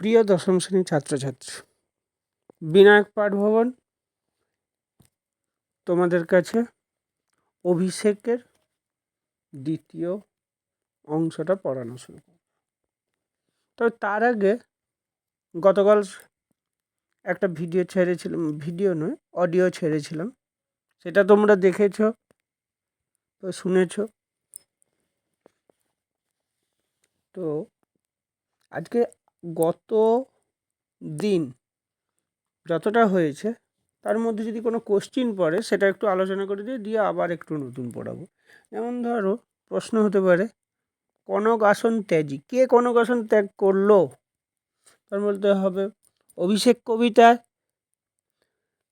প্রিয় দশম শ্রেণির ছাত্রছাত্রী, বিনায়ক পাঠ ভবন তোমাদের কাছে অভিষেকের দ্বিতীয় অংশটা পড়ানো শুরু করব। তবে তার আগে গতকাল একটা ভিডিও ছেড়েছিলাম, ভিডিও নয়, অডিও ছেড়েছিলাম। সেটা তোমরা দেখেছ তো শুনেছ। তো আজকে গত দিন যতটা হয়েছে, তার মধ্যে যদি কোনো কোশ্চিন পড়ে, সেটা একটু আলোচনা করে দিয়ে দিয়ে আবার একটু নতুন পড়াবো। যেমন ধরো, প্রশ্ন হতে পারে, কনক আসন ত্যাজি, কে কনক আসন ত্যাগ করল? তার বলতে হবে অভিষেক কবিতায়,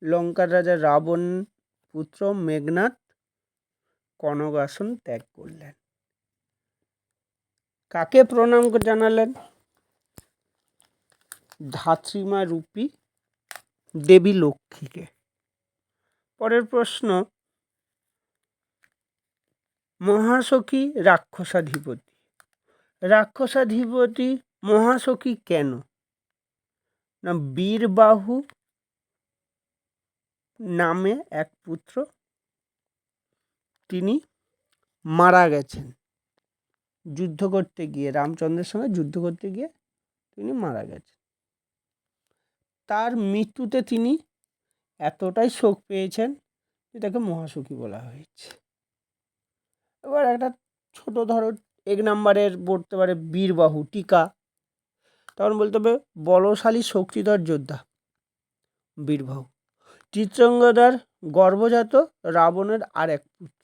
লঙ্কার রাজা রাবণ পুত্র মেঘনাথ কনক আসন ত্যাগ করলেন। কাকে প্রণাম জানালেন? ধাত্রীমা রূপী দেবী লক্ষ্মীকে। পরের প্রশ্ন মহাসখী রাক্ষসাধিপতি। রাক্ষসাধিপতি মহাসখী কেন? না, বীরবাহু নামে এক পুত্র, তিনি মারা গেছেন। যুদ্ধ করতে গিয়ে, রামচন্দ্রের সঙ্গে যুদ্ধ করতে গিয়ে তিনি মারা গেছেন। তার মৃত্যুতে তিনি এতটাই শোক পেয়েছেন যে তাকে মহাসুখী বলা হয়েছে। এবার একটা ছোট ধরো এক নাম্বারের পড়তে পারে বীরবাহু, টিকা। তখন বলতে হবে, বলশালী শক্তিধর যোদ্ধা বীরবাহু। চিত্রঙ্গদার গর্ভজাত রাবণের আর এক পুত্র।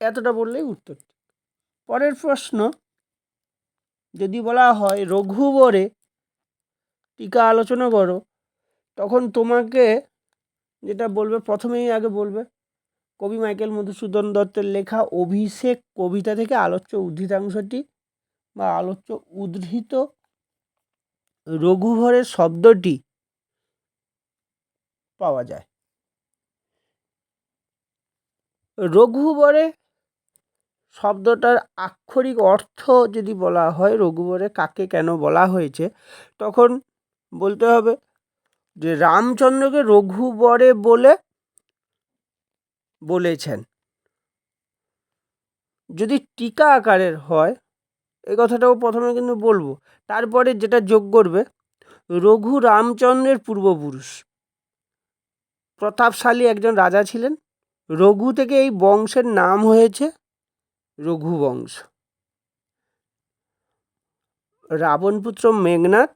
এতটা বললেই উত্তর পরের প্রশ্ন, যদি বলা হয়, রঘুবরে টিকা আলোচনা করো। তখন তোমাকে যেটা বলবে, প্রথমেই আগে বলবে, কবি মাইকেল মধুসূদন দত্তের লেখা অভিষেক কবিতা থেকে আলোচ্য উদ্ধৃতাংশটি বা আলোচ্য উদ্ধৃত রঘুভরের শব্দটি পাওয়া যায়। রঘুবরে শব্দটার আক্ষরিক অর্থ যদি বলা হয় রঘুবরে কাকে কেন বলা হয়েছে, তখন বলতে হবে যে রামচন্দ্রকে রঘুবরে বলে বলেছেন। যদি টিকা আকারের হয় এই কথাটাও প্রথমে কিন্তু বলব। তারপরে যেটা যোগ করবে, রঘু রামচন্দ্রের পূর্বপুরুষ। প্রতাপশালী একজন রাজা ছিলেন। রঘু থেকে এই বংশের নাম হয়েছে রঘুবংশ। রাবণপুত্র মেঘনাথ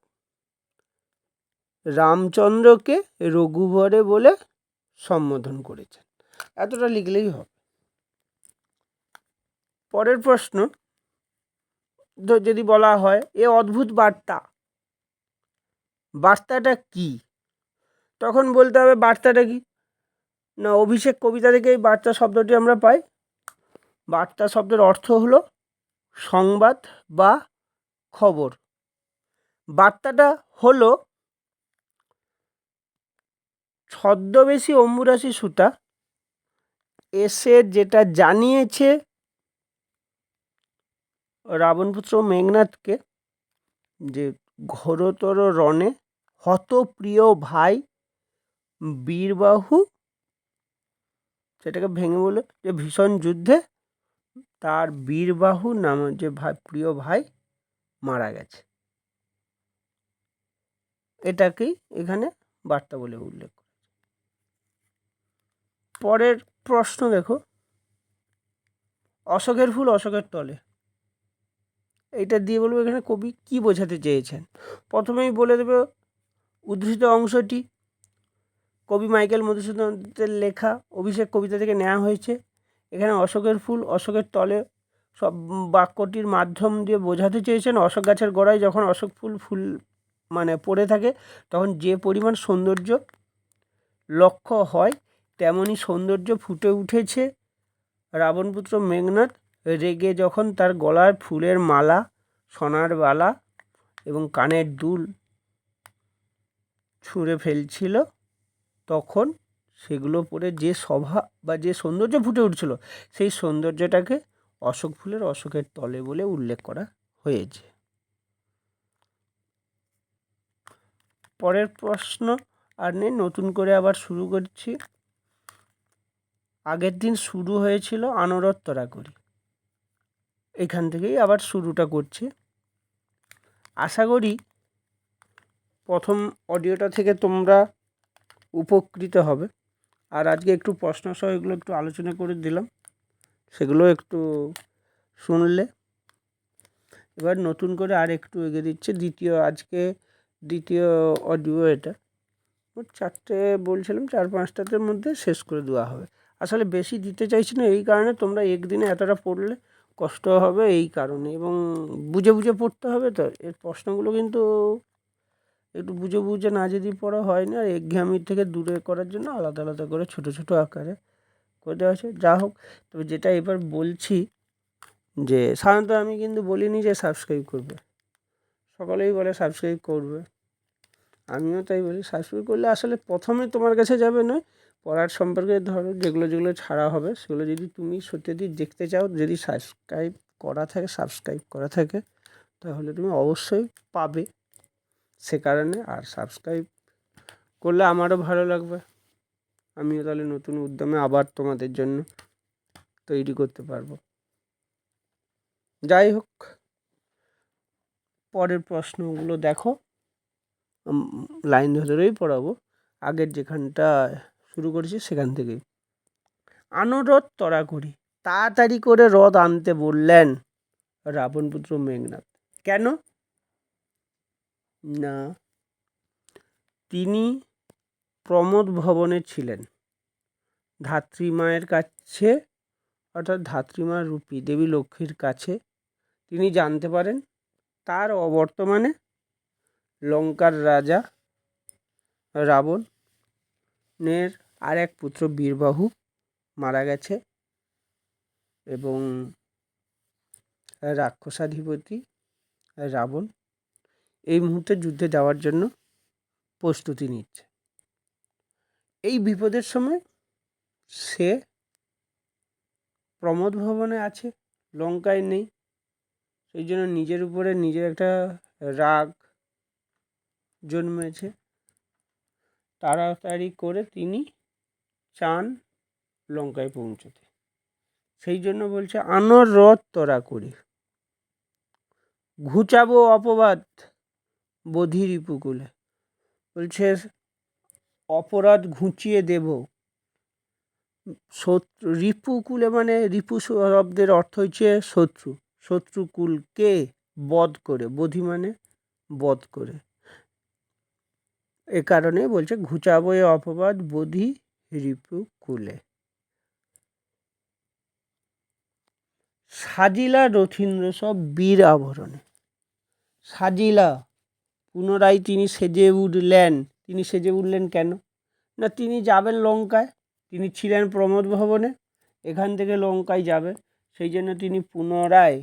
রামচন্দ্রকে রঘুবরে বলে সম্বোধন করেছেন। এতটা লিখলেই হবে। পরের প্রশ্ন যদি বলা হয়, এ অদ্ভুত বার্তা। বার্তাটা কি? তখন বলতে হবে, বার্তাটা কি? না, অভিষেক কবিতা থেকে এই বার্তা শব্দটি আমরা পাই। বার্তা শব্দের অর্থ হলো সংবাদ বা খবর। বার্তাটা হলো ছদ্মবেশী অম্বুরাশি সুতা এসে যেটা জানিয়েছে রাবণপুত্র মেঘনাথকে যে ঘোরতর রণে হতপ্রিয় ভাই বীরবাহু, সেটাকে ভেঙে বলে যে ভীষণ যুদ্ধে তার বীরবাহু নাম যে ভাই প্রিয় ভাই মারা গেছে। এটাকেই এখানে বার্তা বলে উল্লেখ পরের প্রশ্ন দেখো। অশোকের ফুল অশোকের তলে। এইটা দিয়ে বলব এখানে কবি কি বোঝাতে চেয়েছেন? প্রথমেই বলে দেবে উদ্ধৃত অংশটি। কবি মাইকেল মধুসূদনের লেখা অভিষেক কবিতা থেকে নেওয়া হয়েছে। এখানে অশোকের ফুল, অশোকের তলে সব বাক্যটির মাধ্যম দিয়ে বোঝাতে চেয়েছেন। অশোক গাছের গোড়ায় যখন অশোক ফুল ফুল মানে পড়ে থাকে, তখন যে পরিমাণ সৌন্দর্য লক্ষ্য হয় তেমনই সৌন্দর্য ফুটে উঠেছে। রাবণপুত্র মেঘনাথ রেগে যখন তার গলার ফুলের মালা, সোনার বালা এবং কানের দুল ছুঁড়ে ফেলছিল, তখন সেগুলো পরে যে সভা বা যে সৌন্দর্য ফুটে উঠছিল, সেই সৌন্দর্যটাকে অশোক ফুলের অশোকের তলে বলে উল্লেখ করা হয়েছে। পরের প্রশ্ন আর নেই, নতুন করে আবার শুরু করছি। আগের দিন শুরু হয়েছিল আনরত্তরা করি এখান থেকেই আবার শুরুটা করছি। আশা করি প্রথম অডিওটা থেকে তোমরা উপকৃত হবে। আর আজকে একটু প্রশ্ন সহ এগুলো একটু আলোচনা করে দিলাম। সেগুলো একটু শুনলে। এবার নতুন করে আর একটু এগিয়ে দিচ্ছে। দ্বিতীয় আজকে দ্বিতীয় অডিও এটা। চারটে বলছিলাম, চার পাঁচটাতের মধ্যে শেষ করে দেওয়া হবে। আসলে বেশি দিতে চাইছি না, এই কারণে তোমরা একদিনে এতটা পড়লে কষ্ট হবে এই কারণে। এবং বুঝে বুঝে পড়তে হবে তো, এর প্রশ্নগুলো কিন্তু একটু বুঝে বুঝে না যদি পড়া হয় না, আর একঘেয়ামির থেকে দূরে করার জন্য আলাদা আলাদা করে ছোটো ছোটো আকারে করে দেওয়া আছে যা হোক, তবে যেটা এবার বলছি যে, সাধারণত আমি কিন্তু বলিনি যে সাবস্ক্রাইব করবে। সকলেই বলে সাবস্ক্রাইব করবে। আমিও তাই বলি সাবস্ক্রাইব করলে আসলে প্রথমে তোমার কাছে যাবে নয় পড়ার সম্পর্কে ধরো যেগুলো যেগুলো ছাড়া হবে, সেগুলো যদি তুমি সত্যি যদি দেখতে চাও, যদি সাবস্ক্রাইব করা থাকে সাবস্ক্রাইব করা থাকে, তাহলে তুমি অবশ্যই পাবে। সে কারণে আর সাবস্ক্রাইব করলে আমারও ভালো লাগবে। আমিও তাহলে নতুন উদ্যমে আবার তোমাদের জন্য তৈরি করতে পারব। যাই হোক, পরের প্রশ্নগুলো দেখো। লাইন ধরেই পড়াবো। আগের যেখানটা শুরু করেছি সেখান থেকেই আনুরথ তরা করি তাড়াতাড়ি করে রথ আনতে বললেন রাবণপুত্র মেঘনাথ। কেন? না, তিনি প্রমোদ ভবনে ছিলেন। ধাত্রীমায়ের কাছে, অর্থাৎ ধাত্রীমা রূপী দেবী লক্ষ্মীর কাছে, তিনি জানতে পারেন তার অবর্তমানে লঙ্কার রাজা রাবণের আর এক পুত্র বীরবাহু মারা গেছে এবং রাক্ষসাধিপতি রাবণ এই মুহূর্তে যুদ্ধে যাওয়ার জন্য প্রস্তুতি নিচ্ছে। এই বিপদের সময় সে প্রমোদ ভবনে আছে, লঙ্কায় নেই, সেই জন্য নিজের উপরে নিজের একটা রাগ জন্মেছে। তাড়াতাড়ি করে তিনি চান লঙ্কায় পৌঁছতে। সেই জন্য বলছে আনর রথ তোরা করি। ঘুচাবো অপবাদ বধির উপকূলে বলছে, অপরাধ ঘুঁচিয়ে দেব। শত্রু রিপুকুলে মানে রিপু শব্দের অর্থ হচ্ছে শত্রু। শত্রুকুলকে বধ করে, বধি মানে বধ করে। এ কারণে বলছে, ঘুচাবো এ অপবাদ বধি রিপু কুলে। সাজিলা, রথীন্দ্র সব বীর আভরণে। সাজিলা, পুনরায় তিনি সেজে উঠলেন। তিনি সেজে উঠলেন কেন? না, তিনি যাবেন লঙ্কায়। তিনি ছিলেন প্রমোদ ভবনে। এখান থেকে লঙ্কায় যাবে। সেই জন্য তিনি পুনরায়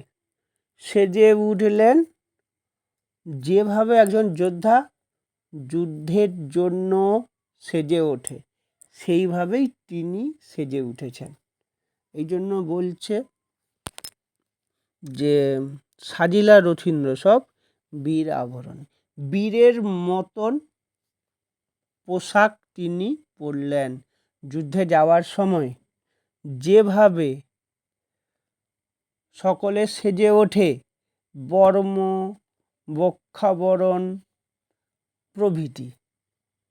সেজে উঠলেন। যেভাবে একজন যোদ্ধা যুদ্ধের জন্য সেজে ওঠে। সেইভাবেই তিনি সেজে উঠেছেন। এই জন্য বলছে যে, সাজিলা রথীন্দ্র সব বীর আভরণ বীরের মতন পোশাক তিনি পরলেন। যুদ্ধে যাওয়ার সময় যেভাবে সকলে সেজে ওঠে, বর্ম, বক্ষাবরণ প্রভৃতি।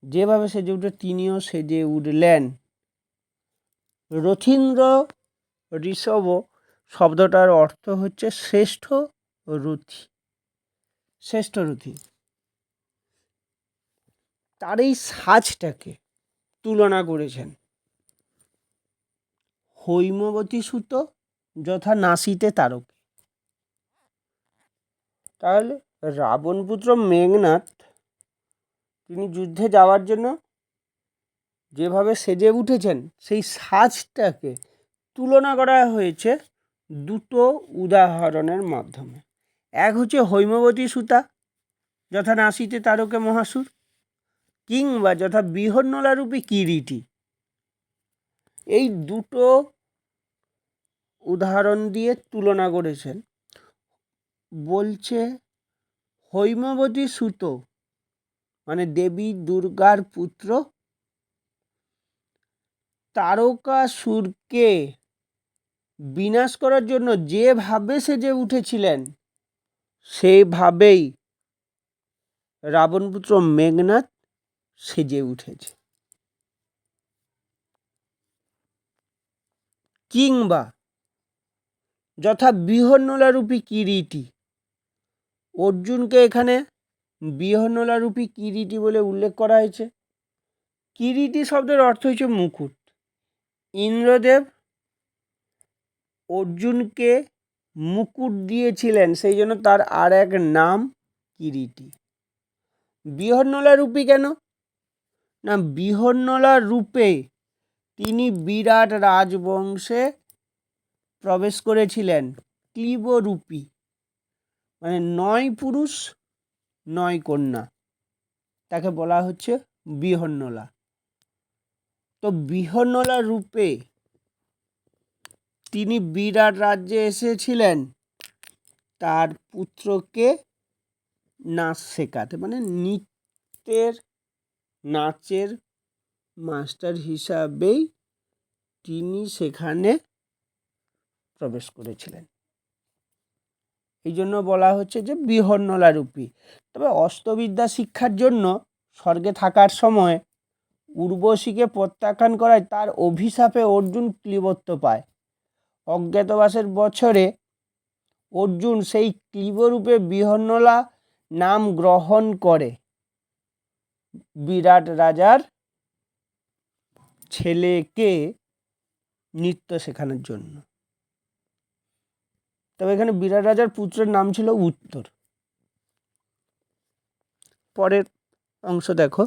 যেভাবে সেজে উঠে তিনিও সেজে উঠলেন। রথীন্দ্র ঋষভ শব্দটার অর্থ হচ্ছে শ্রেষ্ঠ রথী। শ্রেষ্ঠ রথী। তার এই সাজটাকে তুলনা করেছেন। হৈমবতী সুত যথা নাসিতে তারকে। তাহলে রাবণপুত্র মেঘনাথ তিনি যুদ্ধে যাওয়ার জন্য যেভাবে সেজে উঠেছেন, সেই সাজটাকে তুলনা করা হয়েছে দুটো উদাহরণের মাধ্যমে। এক হচ্ছে হৈমবতী সুতা, যথা নাসিতে তারকে মহাসুর, কিংবা যথা বৃহন্নলারূপী কিরিটি। এই দুটো উদাহরণ দিয়ে তুলনা করেছেন। বলছে হৈমবতী সুতো মানে দেবী দুর্গার পুত্র। তারকাসুরকে বিনাশ করার জন্য যেভাবে সেজে উঠেছিলেন সেইভাবেই রাবণপুত্র মেঘনাথ সেজে উঠেছে। কিংবা যথা বৃহন্নলারূপী কিরীটি, অর্জুনকে এখানে বৃহন্নলারূপী কিরীটি বলে উল্লেখ করা হয়েছে। কিরীটি শব্দের অর্থ হচ্ছে মুকুট। ইন্দ্রদেব অর্জুনকে মুকুট দিয়েছিলেন, সেই জন্য তার আর এক নাম কিরীটি। বৃহন্নলা রূপী কেন? না বৃহন্নলা রূপে তিনি বিরাট রাজবংশে প্রবেশ করেছিলেন, ক্লীবরূপী। মানে নয় পুরুষ নয় কন্যা। তাকে বলা হচ্ছে বিহন্নলা। তো বিহন্নলা রূপে তিনি বিরাট রাজ্যে এসেছিলেন। তার পুত্রকে নাচ শেখাতে মানে নৃত্যের, নাচের মাস্টার হিসাবেই তিনি সেখানে প্রবেশ করেছিলেন। এই জন্য বলা হচ্ছে যে বিহন্নলা রূপী তবে অস্ত্রবিদ্যা শিক্ষার জন্য স্বর্গে থাকার সময় উর্বশীকে প্রত্যাখ্যান করায় তার অভিশাপে অর্জুন ক্লিবত্ব পায়। অজ্ঞাতবাসের বছরে অর্জুন সেই ক্লীবরূপে বিহন্নলা নাম গ্রহণ করে। বিরাট রাজার ছেলেকে নৃত্য শেখানোর জন্য। তবে এখানে বিরাট রাজার পুত্রের নাম ছিল উত্তর। পরের অংশ দেখো।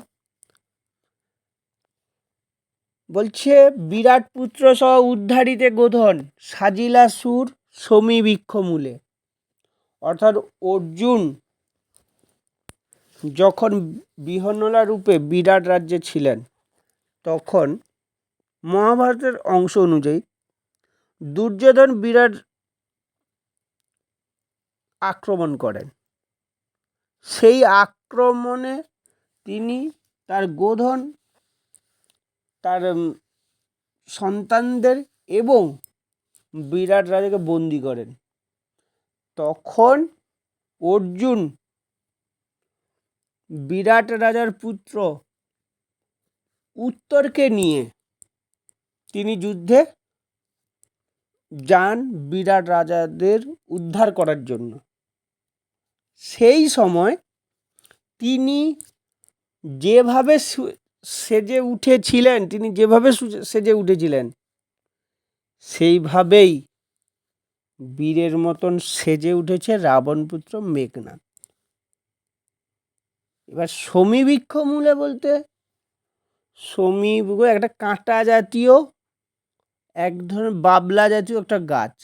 বলছে, বিরাট পুত্র সহ উদ্ধারিতে গোধন, সাজিলা সুর সমীবৃক্ষ মূলে। অর্থাৎ অর্জুন যখন বিহন্নলা রূপে বিরাট রাজ্যে ছিলেন, তখন মহাভারতের অংশ অনুযায়ী দুর্যোধন বিরাট আক্রমণ করেন। সেই আক্রমণে তিনি তার গোধন, তার সন্তানদের এবং বিরাট রাজাকে বন্দি করেন। তখন অর্জুন বিরাট রাজার পুত্র উত্তরকে নিয়ে তিনি যুদ্ধে যান বিরাট রাজাদের উদ্ধার করার জন্য। সেই সময় তিনি যেভাবে সেজে উঠেছিলেন, তিনি যেভাবে সেজে উঠেছিলেন, সেইভাবেই বীরের মতন সেজে উঠেছে রাবণপুত্র মেঘনাথ এবার সমীবৃক্ষ মূলে বলতে, সমীবৃক্ষ একটা কাঁটা জাতীয়, এক ধরনের বাবলা জাতীয় একটা গাছ।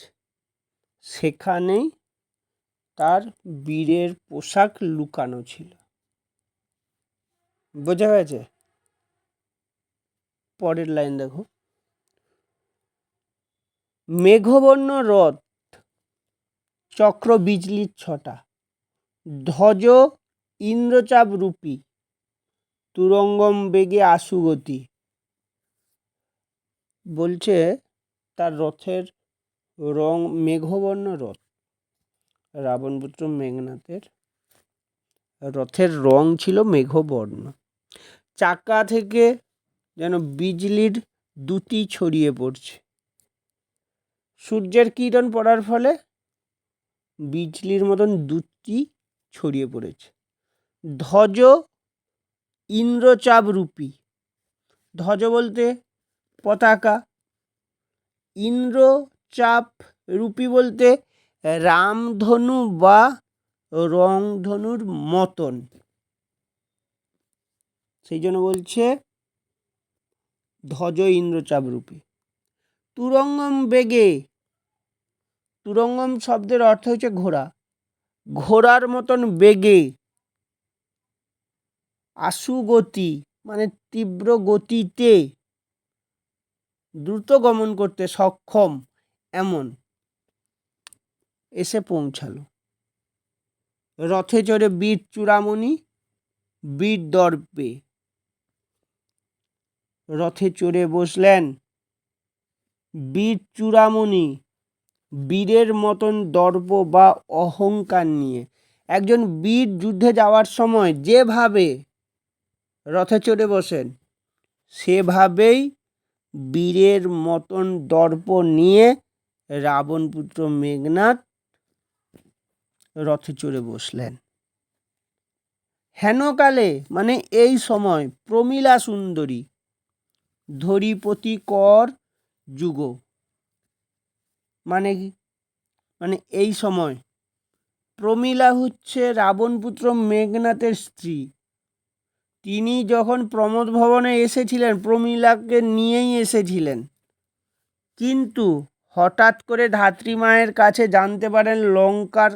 সেখানেই তার বীরের পোশাক লুকানো ছিল। বোঝা গেছে? পরের লাইন দেখো। মেঘবর্ণ রথ, চক্র বিজলির ছটা, ধ্বজ ইন্দ্রচাপ রূপী, তুরঙ্গম বেগে আশুগতি বলছে তার রথের রং মেঘবর্ণ রথ। রাবণপুত্র মেঘনাথের। রথের রং ছিল মেঘবর্ণ। চাকা থেকে যেন বিজলির দুটি ছড়িয়ে পড়ছে। সূর্যের কিরণ পড়ার ফলে বিজলির মতন দুটি ছড়িয়ে পড়েছে। ধ্বজ ইন্দ্রচাপ রূপী। ধ্বজ বলতে পতাকা। ইন্দ্রচাপ রূপী বলতে রামধনু বা রংধনুর মতন। সেই জন্য বলছে ধ্বজ ইন্দ্রচাপ রূপী। তুরঙ্গম বেগে, তুরঙ্গম শব্দের অর্থ হচ্ছে ঘোড়া। ঘোড়ার মতন বেগে আশু গতি মানে তীব্র গতিতে দ্রুত গমন করতে সক্ষম, এমন। এসে পৌঁছালো। রথে চড়ে বীর চূড়ামণি, বীর দর্পে। রথে চড়ে বসলেন বীর চূড়ামণি, বীরের মতন দর্প বা অহংকার নিয়ে। একজন বীর যুদ্ধে যাওয়ার সময় যেভাবে রথে চড়ে বসেন, সেভাবেই বীরের মতন দর্প নিয়ে রাবণপুত্র মেঘনাথ রথে চড়ে বসলেন। হেনকালে মানে এই সময়, প্রমীলা সুন্দরী ধরিপতি কর যুগ। মানে কি? মানে এই সময়, প্রমীলা হচ্ছে রাবণপুত্র মেঘনাথের স্ত্রী। তিনি যখন প্রমোদ ভবনে এসেছিলেন, প্রমীলাকে নিয়েই এসেছিলেন। কিন্তু হঠাৎ করে ধাত্রী মায়ের কাছে জানতে পারেন লঙ্কার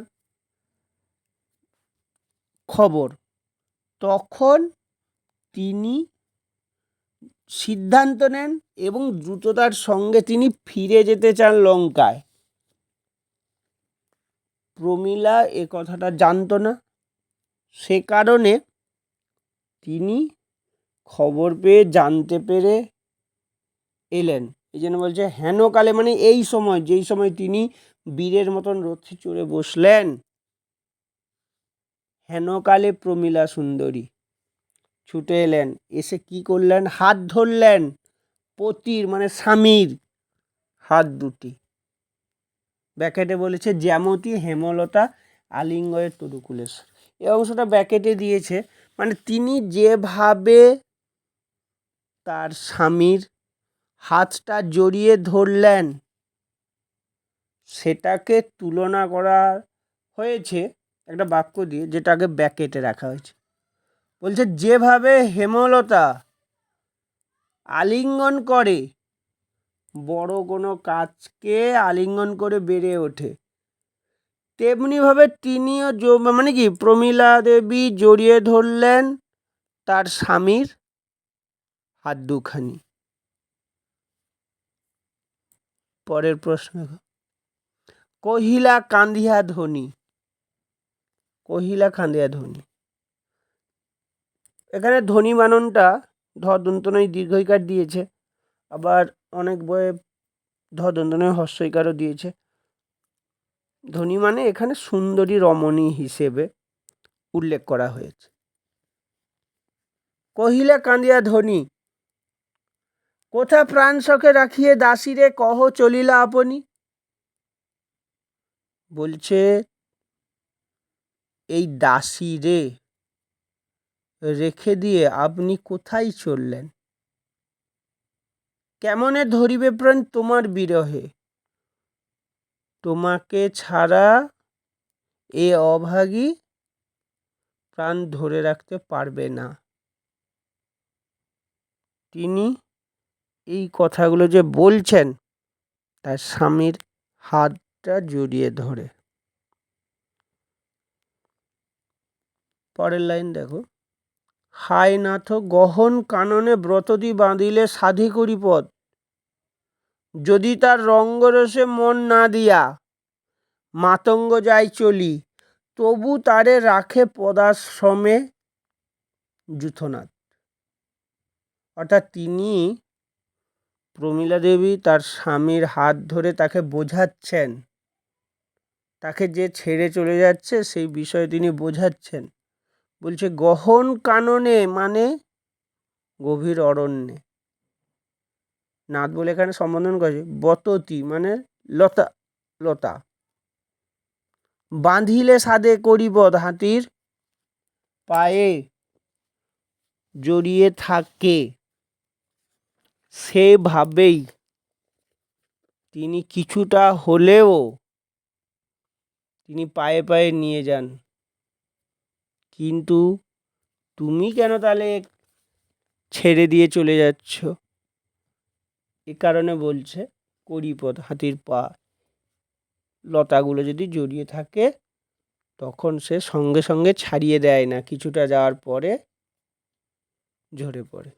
খবর। তখন তিনি সিদ্ধান্ত নেন এবং দ্রুততার সঙ্গে তিনি ফিরে যেতে চান লঙ্কায়। প্রমীলা এ কথাটা জানতো না। সে কারণে তিনি খবর পেয়ে জানতে পেরে এলেন। এই জন্য বলছে, হেনকালে মানে এই সময়, যেই সময় তিনি বীরের মতন রথে চড়ে বসলেন হেনকালে প্রমীলা সুন্দরী। ছুটে এলেন, এসে কি করলেন? হাত ধরলেন পতির মানে স্বামীর হাত দুটি। ব্যাকেটে বলেছে, জ্যামতি, হেমলতা, আলিঙ্গয়ের তরুকুলেশ্বর এই অংশটা ব্যাকেটে দিয়েছে মানে তিনি যেভাবে তার স্বামীর হাতটা জড়িয়ে ধরলেন, সেটাকে তুলনা করা হয়েছে। একটা বাক্য দিয়ে যেটাকে ব্যাকেটে রাখা হয়েছে। বলছে, যেভাবে হেমলতা আলিঙ্গন করে, বড় কোনো কাজকে আলিঙ্গন করে বেড়ে ওঠে। তেমনিভাবে তিনিও মানে কি? প্রমীলা দেবী জড়িয়ে ধরলেন তার স্বামীর হাত দুখানি। পরের প্রশ্ন। কহিলা কান্দিয়া ধ্বনি কহিলা ধ্বনি এখানে ধ্বনি বাননটা ধ দন্তনয় দীর্ঘইকার দিয়েছে, আবার অনেক বইয়ে ধ দন্তনয় হস্যইকারও দিয়েছে। ধ্বনি মানে এখানে সুন্দরী রমণী হিসেবে উল্লেখ করা হয়েছে। কহিলা কান্দিয়া ধ্বনি কোথা প্রাণ শখে রাখিয়ে দাসীরে কহ চলিলা আপনি? বলছে এই দাসী রে। রেখে দিয়ে আপনি কোথায় চললেন? কেমনে ধরিবে প্রাণ তোমার বিরহে? তোমাকে ছাড়া এ অভাগী প্রাণ ধরে রাখতে পারবে না। তিনি এই কথাগুলো যে বলছেন, তার স্বামীর হাতটা জড়িয়ে ধরে। পরের লাইন দেখো। হায় নাথ গহন কাননে ব্রতদি বাঁধিলে সাধি করি পদ। যদি তার রঙ্গরসে মন না দিয়া মাতঙ্গ যায় চলি, তবু তারে রাখে পদাশ্রমে যুথনাথ। অর্থাৎ তিনি প্রমীলা দেবী তার স্বামীর হাত ধরে তাকে বোঝাচ্ছেন। তাকে যে ছেড়ে চলে যাচ্ছে, সেই বিষয়ে তিনি বোঝাচ্ছেন। বলছে, গহন কাননে মানে গভীর অরণ্যে। নাথ বলে এখানে সম্বোধন করেছে, বততি মানে লতা লতা। বাঁধিলে সাদে করিব হাতির পায়ে, জড়িয়ে থাকে সেভাবেই তিনি কিছুটা হলেও তিনি পায়ে পায়ে নিয়ে যান। কিন্তু তুমি কেন তাহলে ছেড়ে দিয়ে চলে যাচ্ছ? এ কারণে বলছে করিপদ হাতির পা। লতাগুলো যদি জড়িয়ে থাকে, তখন সে সঙ্গে সঙ্গে ছাড়িয়ে দেয় না, কিছুটা যাওয়ার পরে ঝরে পড়ে।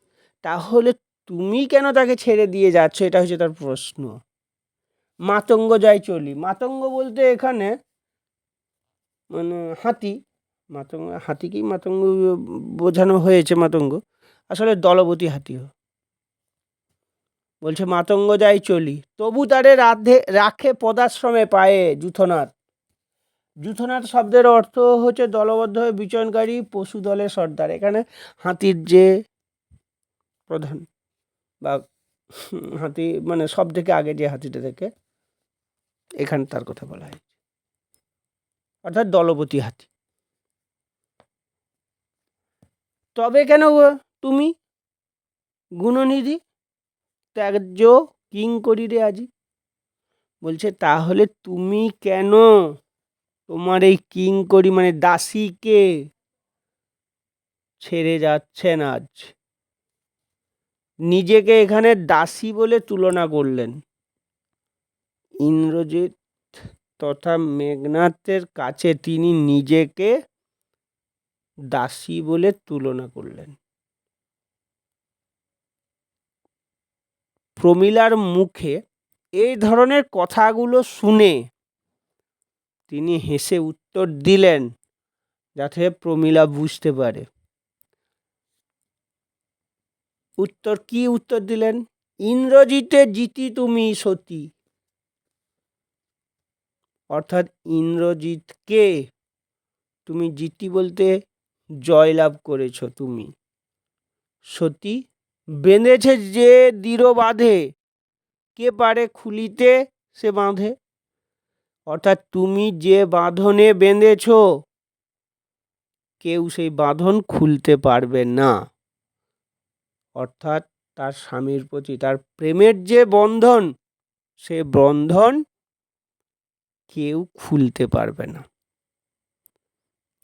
তাহলে তুমি কেন তাকে ছেড়ে দিয়ে যাচ্ছ? এটা হচ্ছে তার প্রশ্ন। মাতঙ্গ, যাই চলি। মাতঙ্গ বলতে এখানে মানে হাতি মাতঙ্গ হাতিকেই মাতঙ্গ বোঝানো হয়েছে মাতঙ্গ? আসলে দলবতী হাতিও। বলছে, মাতঙ্গ যাই চলি। তবু তারে রাধে, রাখে পদাশ্রমে পায়ে জুথনাথ। জুথনাথ শব্দের অর্থ হচ্ছে দলবদ্ধভাবে বিচরণকারী পশু দলের সর্দার। এখানে হাতির যে প্রধান বা হাতি মানে সব থেকে আগে যে হাতিটা থেকে এখানে তার কথা বলা হয় অর্থাৎ দলপতি হাতি। তবে কেন তুমি? গুণনিধি ত্যায্য কিং করি রে আজি। বলছে, তাহলে তুমি কেন তোমার এই কিং করি মানে দাসীকে ছেড়ে যাচ্ছেন আজ? নিজেকে এখানে দাসী বলে তুলনা করলেন। ইন্দ্রজিৎ তথা মেঘনাথের কাছে তিনি নিজেকে দাসী বলে তুলনা করলেন। প্রমিলার মুখে এই ধরনের কথাগুলো শুনে তিনি হেসে উত্তর দিলেন যাতে প্রমিলা বুঝতে পারে। উত্তর কি উত্তর দিলেন? ইন্দ্রজিতে জিতি তুমি সতী। অর্থাৎ ইন্দ্রজিৎকে তুমি জিতি বলতে জয়লাভ করেছ তুমি। সতী, বেঁধেছে যে দৃঢ় বাঁধে, কে পারে খুলিতে সে বাঁধে? অর্থাৎ তুমি যে বাঁধনে বেঁধেছ, কেউ সেই বাঁধন খুলতে পারবে না। অর্থাৎ তার স্বামীর প্রতি, তার প্রেমের যে বন্ধন, সে বন্ধন কেউ খুলতে পারবে না।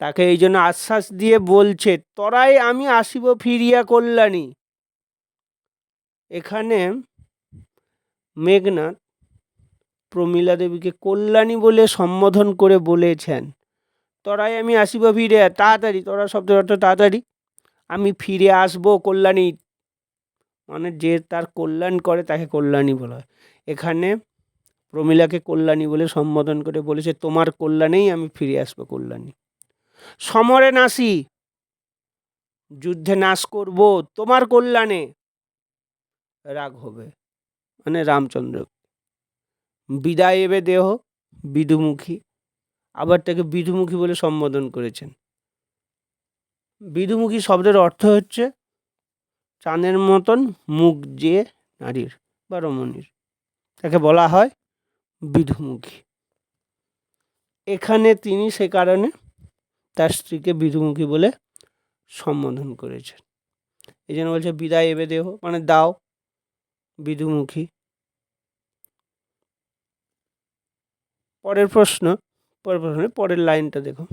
তাকে এই জন্য আশ্বাস দিয়ে বলছে, তরাই আমি আসিব ফিরিয়া কল্যাণী। এখানে মেঘনাথ প্রমীলা দেবীকে কল্যাণী বলে সম্বোধন করে বলেছেন, তরাই আমি আসিব ফিরে, তাড়াতাড়ি, তোরা শব্দের অর্থ তাড়াতাড়ি, আমি ফিরে আসব কল্যাণী। মানে যে তার কল্যাণ করে তাকে কল্যাণী বলা হয়। এখানে প্রমীলাকে কল্যাণী বলে সম্বোধন করে বলেছে, তোমার কল্যাণেই আমি ফিরে আসব কল্যাণী। সমরে নাসি। যুদ্ধে নাশ করব, তোমার কল্যাণে। রাগ হবে মানে রামচন্দ্র। বিদায় এবে দেহ বিধুমুখী আবার তাকে বিধুমুখী বলে সম্বোধন করেছেন। বিধুমুখী শব্দের অর্থ হচ্ছে, চাঁদের মতন মুখ যে নারীর বা রমণীর, তাকে বলা হয় বিধুমুখী এখানে তিনি সে কারণে তার স্ত্রীকে বিধুমুখী বলে সম্বোধন করেছেন। এই জন্য বলছে, বিদায় এবে দেহ। মানে দাও, বিধুমুখী। পরের প্রশ্ন পরের প্রশ্ন পরের লাইনটা দেখো।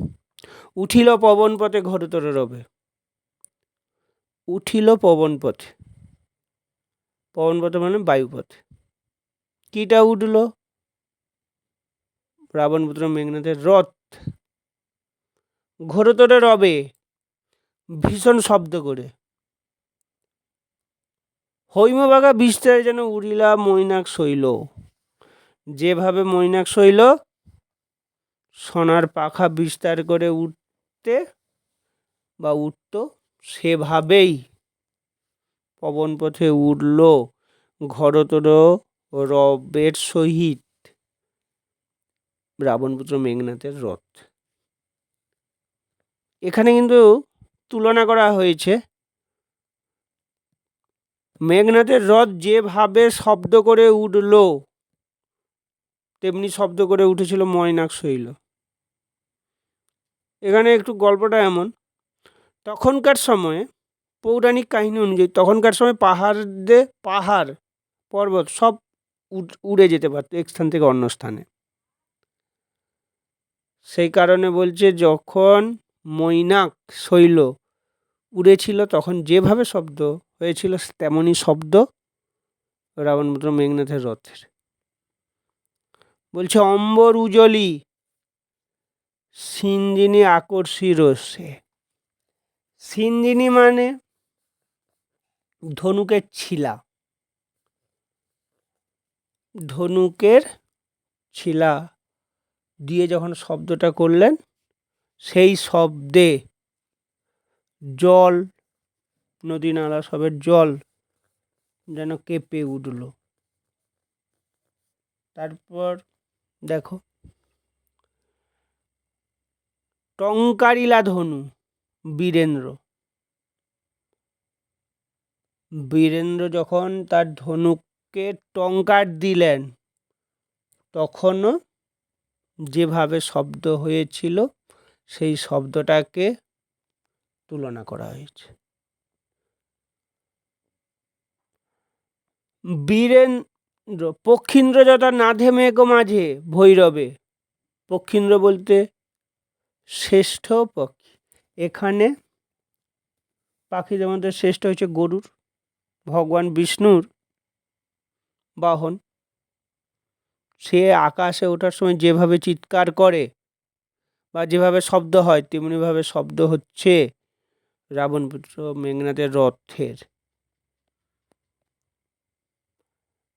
উঠিল পবন পথে ঘোরতর রবে। উঠিল পবন পথে। পবন পথে মানে বায়ুপথে কিটা উঠল? রাবণপুত্র মেঘনাথের রথ। ঘোরতরে রবে, ভীষণ শব্দ করে। হৈমবাগা বিস্তারে যেন উড়িলা মৈনাক শৈল। যেভাবে মৈনাক শৈল, সোনার পাখা বিস্তার করে উঠতে বা উঠত, সেভাবেই পবন পথে উঠল ঘরতর রবের সহিত। রাবণপুত্র মেঘনাথের রথ। এখানে কিন্তু তুলনা করা হয়েছে। মেঘনাথের রথ যেভাবে শব্দ করে উঠল, তেমনি শব্দ করে উঠেছিল ময়নাক শৈল। এখানে একটু গল্পটা এমন, তখনকার সময়ে পৌরাণিক কাহিনী অনুযায়ী তখনকার সময় পাহাড়ে পাহাড়, পর্বত সব উড়ে যেতে পারতো এক স্থান থেকে অন্য স্থানে। সেই কারণে বলছে যখন মৈনাক শৈল। উড়েছিল তখন যেভাবে শব্দ হয়েছিল তেমনই শব্দ রাবণপুত্র মেঘনাথের রথের। বলছে, অম্বর উজলি সিঞ্জিনী আকর্ষী রসে সিঞ্জিনী মানে ধনুকের ছিলা। ধনুকের ছিলা দিয়ে যখন শব্দটা করলেন সেই শব্দে জল নদী নালা সবের জল যেন কেঁপে উঠল। তারপর দেখো, টঙ্কারিলা ধনু, বীরেন্দ্র। বীরেন্দ্র যখন তার ধনুককে টঙ্কার দিলেন, তখনও যেভাবে শব্দ হয়েছিল সেই শব্দটাকে তুলনা করা হয়েছে। বীরেন্দ্র পক্ষীন্দ্র যথা নাধে মেঘ মাঝে, ভৈরবে। পক্ষীন্দ্র বলতে শ্রেষ্ঠ পক্ষী। এখানে পাখিদের মধ্যে শ্রেষ্ঠ হচ্ছে গরুর, ভগবান বিষ্ণুর বাহন। সে আকাশে ওঠার সময় যেভাবে চিৎকার করে বা যেভাবে শব্দ হয়, তেমনিভাবে শব্দ হচ্ছে রাবণপুত্র মেঘনাথের রথের।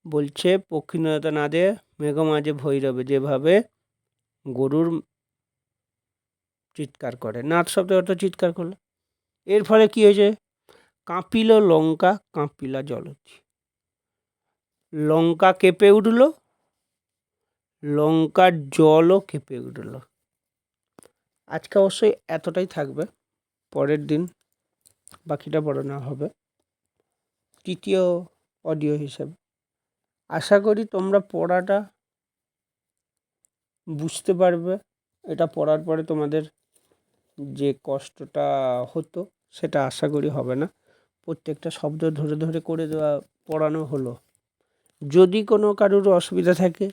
বলছে পক্ষীনতা নাদে মেঘ মাঝে ভৈরবে যেভাবে গরুর চিৎকার করে। নাথ শব্দ অর্থ চিৎকার করল। এর ফলে কি হয়েছে? কাঁপিল লঙ্কা, কাঁপিলা জলধি লঙ্কা কেঁপে উঠল, লঙ্কার জলও কেঁপে উঠল। আজকে অবশ্যই এতটাই থাকবে, পরের দিন বাকিটা পড়ানো হবে। তৃতীয় অডিও হিসেবে। আশা করি তোমরা পড়াটা বুঝতে পারবে। এটা পড়ার পরে তোমাদের যে কষ্টটা হতো সেটা আশা করি হবে না। প্রত্যেকটা শব্দ ধরে ধরে করে দেওয়া, পড়ানো হলো। যদি কোনো কারোর অসুবিধা থাকে,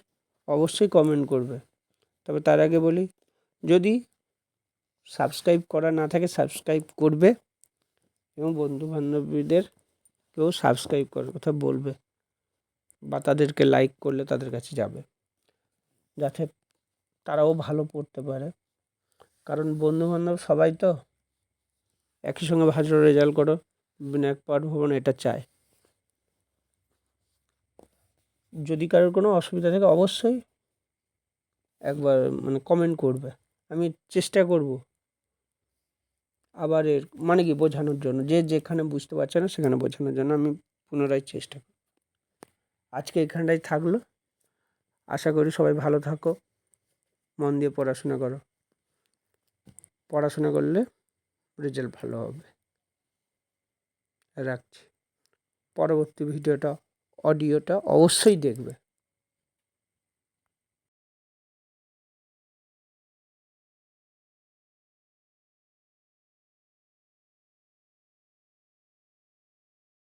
অবশ্যই কমেন্ট করবে। তবে তার আগে বলি, যদি সাবস্ক্রাইব করা না থাকে সাবস্ক্রাইব করবে এবং বন্ধু বান্ধবীদের কেউ সাবস্ক্রাইব করার কথা বলবে বা তাদেরকে লাইক করলে তাদের কাছে যাবে। যাতে তারাও ভালো পড়তে পারে। কারণ বন্ধু বান্ধব সবাই তো একই সঙ্গে ভালো রেজাল্ট করো, বিনায়ক পাঠ ভবন এটা চায়। যদি কারোর কোনো অসুবিধা থাকে অবশ্যই একবার মানে কমেন্ট করবে। আমি চেষ্টা করব আবার এর মানে কি বোঝানোর জন্য? যে যেখানে বুঝতে পারছে না সেখানে বোঝানোর জন্য আমি পুনরায় চেষ্টা করি। আজকে এখানটাই থাকল। আশা করি সবাই ভালো থাকো। মন দিয়ে পড়াশোনা করো। পড়াশোনা করলে রেজাল্ট ভালো হবে। রাখছি। পরবর্তী ভিডিওটা অডিওটা অবশ্যই দেখবে।